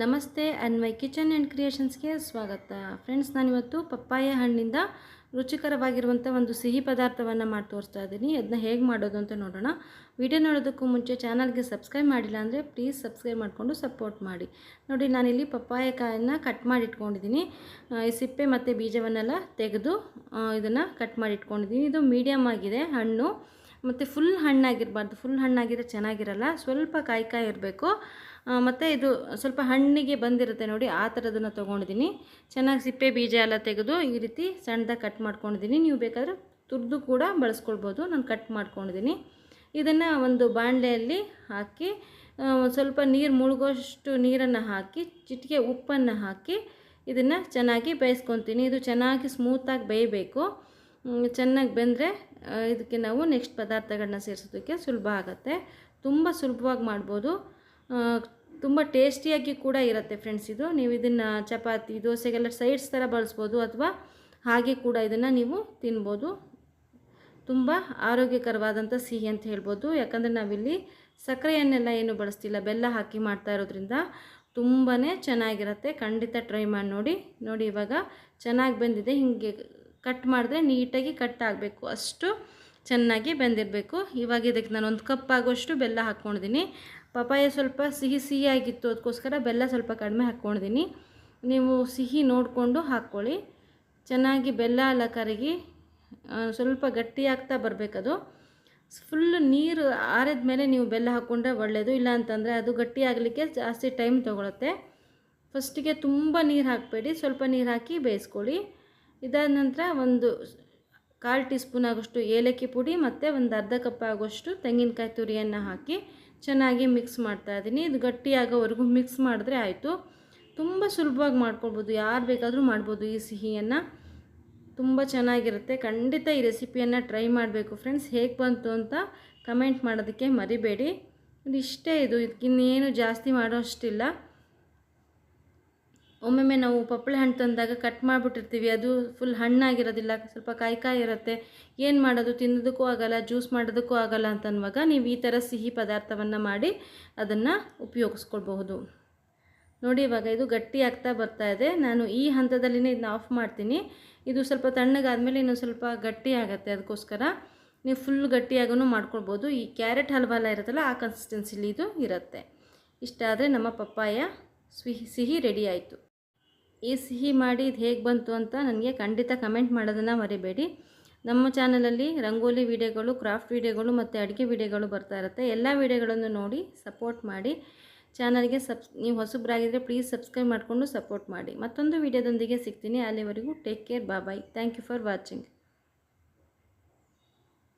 ನಮಸ್ತೆ, Anvay kitchen and ಕ್ರಿಯೇಷನ್ಸ್ಗೆ ಸ್ವಾಗತ. Friends, ನಾನಿವತ್ತು ಪಪ್ಪಾಯ ಹಣ್ಣಿಂದ ರುಚಿಕರವಾಗಿರುವಂಥ ಒಂದು ಸಿಹಿ ಪದಾರ್ಥವನ್ನು ಮಾಡಿ ತೋರಿಸ್ತಾ ಇದ್ದೀನಿ. ಅದನ್ನ ಹೇಗೆ ಮಾಡೋದು ಅಂತ ನೋಡೋಣ. ವಿಡಿಯೋ ನೋಡೋದಕ್ಕೂ ಮುಂಚೆ ಚಾನಲ್ಗೆ ಸಬ್ಸ್ಕ್ರೈಬ್ ಮಾಡಿಲ್ಲ ಅಂದರೆ ಪ್ಲೀಸ್ ಸಬ್ಸ್ಕ್ರೈಬ್ ಮಾಡಿಕೊಂಡು ಸಪೋರ್ಟ್ ಮಾಡಿ. ನೋಡಿ, ನಾನಿಲ್ಲಿ ಪಪ್ಪಾಯ ಕಾಯನ್ನು ಕಟ್ ಮಾಡಿ ಇಟ್ಕೊಂಡಿದ್ದೀನಿ ಈ ಸಿಪ್ಪೆ ಮತ್ತು ಬೀಜವನ್ನೆಲ್ಲ ತೆಗೆದು ಇದನ್ನು ಕಟ್ ಮಾಡಿ ಇಟ್ಕೊಂಡಿದ್ದೀನಿ ಇದು ಮೀಡಿಯಮ್ ಆಗಿದೆ ಹಣ್ಣು. ಮತ್ತು ಫುಲ್ ಹಣ್ಣಾಗಿರಬಾರ್ದು. ಫುಲ್ ಹಣ್ಣಾಗಿದ್ರೆ ಚೆನ್ನಾಗಿರಲ್ಲ. ಸ್ವಲ್ಪ ಕಾಯಿ ಕಾಯಿ ಇರಬೇಕು. ಮತ್ತು ಇದು ಸ್ವಲ್ಪ ಹಣ್ಣಿಗೆ ಬಂದಿರುತ್ತೆ ನೋಡಿ, ಆ ಥರದನ್ನು ತೊಗೊಂಡಿದ್ದೀನಿ. ಚೆನ್ನಾಗಿ ಸಿಪ್ಪೆ ಬೀಜ ಎಲ್ಲ ತೆಗೆದು ಈ ರೀತಿ ಸಣ್ಣದಾಗಿ ಕಟ್ ಮಾಡ್ಕೊಂಡಿದ್ದೀನಿ. ನೀವು ಬೇಕಾದರೆ ತುರಿದು ಕೂಡ ಬಳಸ್ಕೊಳ್ಬೋದು. ನಾನು ಕಟ್ ಮಾಡ್ಕೊಂಡಿದ್ದೀನಿ. ಇದನ್ನು ಒಂದು ಬಾಣಲೆಯಲ್ಲಿ ಹಾಕಿ ಸ್ವಲ್ಪ ನೀರು ಮುಳುಗೋಷ್ಟು ನೀರನ್ನು ಹಾಕಿ, ಚಿಟಿಕೆ ಉಪ್ಪನ್ನು ಹಾಕಿ ಇದನ್ನು ಚೆನ್ನಾಗಿ ಬೇಯಿಸ್ಕೊತೀನಿ. ಇದು ಚೆನ್ನಾಗಿ ಸ್ಮೂತಾಗಿ ಬೇಯಬೇಕು. ಚೆನ್ನಾಗಿ ಬೆಂದರೆ ಇದಕ್ಕೆ ನಾವು ನೆಕ್ಸ್ಟ್ ಪದಾರ್ಥಗಳನ್ನ ಸೇರಿಸೋದಕ್ಕೆ ಸುಲಭ ಆಗುತ್ತೆ. ತುಂಬ ಸುಲಭವಾಗಿ ಮಾಡ್ಬೋದು. ತುಂಬ ಟೇಸ್ಟಿಯಾಗಿ ಕೂಡ ಇರುತ್ತೆ ಫ್ರೆಂಡ್ಸ್ ಇದು. ನೀವು ಇದನ್ನು ಚಪಾತಿ, ದೋಸೆಗೆಲ್ಲ ಸೈಡ್ಸ್ ಥರ ಬಳಸ್ಬೋದು ಅಥವಾ ಹಾಗೆ ಕೂಡ ಇದನ್ನು ನೀವು ತಿನ್ಬೋದು. ತುಂಬ ಆರೋಗ್ಯಕರವಾದಂಥ ಸಿಹಿ ಅಂತ ಹೇಳ್ಬೋದು. ಯಾಕಂದರೆ ನಾವಿಲ್ಲಿ ಸಕ್ಕರೆಯನ್ನೆಲ್ಲ ಏನು ಬಳಸ್ತಿಲ್ಲ, ಬೆಲ್ಲ ಹಾಕಿ ಮಾಡ್ತಾ ಇರೋದ್ರಿಂದ ತುಂಬಾ ಚೆನ್ನಾಗಿರುತ್ತೆ. ಖಂಡಿತ ಟ್ರೈ ಮಾಡಿ ನೋಡಿ. ನೋಡಿ ಇವಾಗ ಚೆನ್ನಾಗಿ ಬಂದಿದೆ. ಹೀಗೆ ಕಟ್ ಮಾಡಿದ್ರೆ ನೀಟಾಗಿ ಕಟ್ ಆಗಬೇಕು. ಅಷ್ಟು ಚೆನ್ನಾಗಿ ಬೆಂದಿರಬೇಕು. ಇವಾಗ ಇದಕ್ಕೆ ನಾನು ಒಂದು ಕಪ್ ಆಗೋಷ್ಟು ಬೆಲ್ಲ ಹಾಕ್ಕೊಂಡಿದ್ದೀನಿ. ಪಪಾಯ ಸ್ವಲ್ಪ ಸಿಹಿ ಸಿಹಿಯಾಗಿತ್ತು, ಅದಕ್ಕೋಸ್ಕರ ಬೆಲ್ಲ ಸ್ವಲ್ಪ ಕಡಿಮೆ ಹಾಕ್ಕೊಂಡಿದ್ದೀನಿ. ನೀವು ಸಿಹಿ ನೋಡಿಕೊಂಡು ಹಾಕ್ಕೊಳ್ಳಿ. ಚೆನ್ನಾಗಿ ಬೆಲ್ಲ ಎಲ್ಲ ಕರಗಿ ಸ್ವಲ್ಪ ಗಟ್ಟಿಯಾಗ್ತಾ ಬರಬೇಕದು. ಫುಲ್ ನೀರು ಆರಿದ ಮೇಲೆ ನೀವು ಬೆಲ್ಲ ಹಾಕ್ಕೊಂಡ್ರೆ ಒಳ್ಳೆಯದು ಇಲ್ಲ ಅಂತಂದರೆ ಅದು ಗಟ್ಟಿ ಆಗಲಿಕ್ಕೆ ಜಾಸ್ತಿ ಟೈಮ್ ತೊಗೊಳುತ್ತೆ. ಫಸ್ಟಿಗೆ ತುಂಬ ನೀರು ಹಾಕಬೇಡಿ. ಸ್ವಲ್ಪ ನೀರು ಹಾಕಿ ಬೇಯಿಸ್ಕೊಳ್ಳಿ. ಇದಾದ ನಂತರ ಒಂದು ಕಾಲು ಟೀ ಸ್ಪೂನ್ ಆಗೋಷ್ಟು ಏಲಕ್ಕಿ ಪುಡಿ ಮತ್ತು ಒಂದು ಅರ್ಧ ಕಪ್ ಆಗೋಷ್ಟು ತೆಂಗಿನಕಾಯಿ ತುರಿಯನ್ನು ಹಾಕಿ ಚೆನ್ನಾಗಿ ಮಿಕ್ಸ್ ಮಾಡ್ತಾ ಇದ್ದೀನಿ. ಇದು ಗಟ್ಟಿಯಾಗೋವರೆಗೂ ಮಿಕ್ಸ್ ಮಾಡಿದ್ರೆ ಆಯಿತು. ತುಂಬ ಸುಲಭವಾಗಿ ಮಾಡ್ಕೊಳ್ಬೋದು. ಯಾರು ಬೇಕಾದರೂ ಮಾಡ್ಬೋದು ಈ ಸಿಹಿಯನ್ನು. ತುಂಬ ಚೆನ್ನಾಗಿರುತ್ತೆ. ಖಂಡಿತ ಈ ರೆಸಿಪಿಯನ್ನು ಟ್ರೈ ಮಾಡಬೇಕು ಫ್ರೆಂಡ್ಸ್ ಹೇಗೆ ಬಂತು ಅಂತ ಕಮೆಂಟ್ ಮಾಡೋದಕ್ಕೆ ಮರಿಬೇಡಿ. ಇಷ್ಟೇ ಇದು. ಇದಕ್ಕಿನ್ನೇನು ಜಾಸ್ತಿ ಮಾಡೋಷ್ಟಿಲ್ಲ ಒಮ್ಮೊಮ್ಮೆ ನಾವು ಪಪ್ಪಳೆ ಹಣ್ಣು ತಂದಾಗ ಕಟ್ ಮಾಡಿಬಿಟ್ಟಿರ್ತೀವಿ, ಅದು ಫುಲ್ ಹಣ್ಣಾಗಿರೋದಿಲ್ಲ, ಸ್ವಲ್ಪ ಕಾಯಿ ಕಾಯಿ ಇರುತ್ತೆ. ಏನು ಮಾಡೋದು? ತಿನ್ನೋದಕ್ಕೂ ಆಗಲ್ಲ ಜ್ಯೂಸ್ ಮಾಡೋದಕ್ಕೂ ಆಗಲ್ಲ ಅಂತ ಅನ್ನುವಾಗ ನೀವು ಈ ಥರ ಸಿಹಿ ಪದಾರ್ಥವನ್ನು ಮಾಡಿ ಅದನ್ನು ಉಪಯೋಗಿಸ್ಕೊಳ್ಬಹುದು. ನೋಡಿ, ಇವಾಗ ಇದು ಗಟ್ಟಿ ಆಗ್ತಾ ಬರ್ತಾ ಇದೆ. ನಾನು ಈ ಹಂತದಲ್ಲಿನೇ ಇದನ್ನ ಆಫ್ ಮಾಡ್ತೀನಿ. ಇದು ಸ್ವಲ್ಪ ತಣ್ಣಗಾದಮೇಲೆ ಇನ್ನೊಂದು ಸ್ವಲ್ಪ ಗಟ್ಟಿ ಆಗುತ್ತೆ ಅದಕ್ಕೋಸ್ಕರ. ನೀವು ಫುಲ್ ಗಟ್ಟಿಯಾಗೂ ಮಾಡ್ಕೊಳ್ಬೋದು ಈ ಕ್ಯಾರೆಟ್ ಹಲ್ವಲ್ಲ ಇರುತ್ತಲ್ಲ, ಆ ಕನ್ಸಿಸ್ಟೆನ್ಸಿಲಿ ಇದು ಇರುತ್ತೆ. ಇಷ್ಟ ಆದರೆ ನಮ್ಮ ಪಪ್ಪಾಯ ಸಿಹಿ ಸಿಹಿ ರೆಡಿ ಆಯಿತು. ಈ ಸಿಹಿ ಮಾಡಿ ಇದು ಹೇಗೆ ಬಂತು ಅಂತ ನನಗೆ ಖಂಡಿತ ಕಮೆಂಟ್ ಮಾಡೋದನ್ನು ಮರಿಬೇಡಿ. ನಮ್ಮ ಚಾನಲಲ್ಲಿ ರಂಗೋಲಿ ವಿಡಿಯೋಗಳು, ಕ್ರಾಫ್ಟ್ ವಿಡಿಯೋಗಳು ಮತ್ತು ಅಡುಗೆ ವಿಡಿಯೋಗಳು ಬರ್ತಾ ಇರುತ್ತೆ. ಎಲ್ಲ ವಿಡಿಯೋಗಳನ್ನು ನೋಡಿ ಸಪೋರ್ಟ್ ಮಾಡಿ. ಚಾನಲ್ಗೆ ಸಬ್ಸ್ ನೀವು ಹೊಸಬ್ರಾಗಿದ್ದರೆ ಪ್ಲೀಸ್ ಸಬ್ಸ್ಕ್ರೈಬ್ ಮಾಡಿಕೊಂಡು ಸಪೋರ್ಟ್ ಮಾಡಿ. ಮತ್ತೊಂದು ವಿಡಿಯೋದೊಂದಿಗೆ ಸಿಗ್ತೀನಿ. ಅಲ್ಲಿವರೆಗೂ take care bye. Thank you for watching.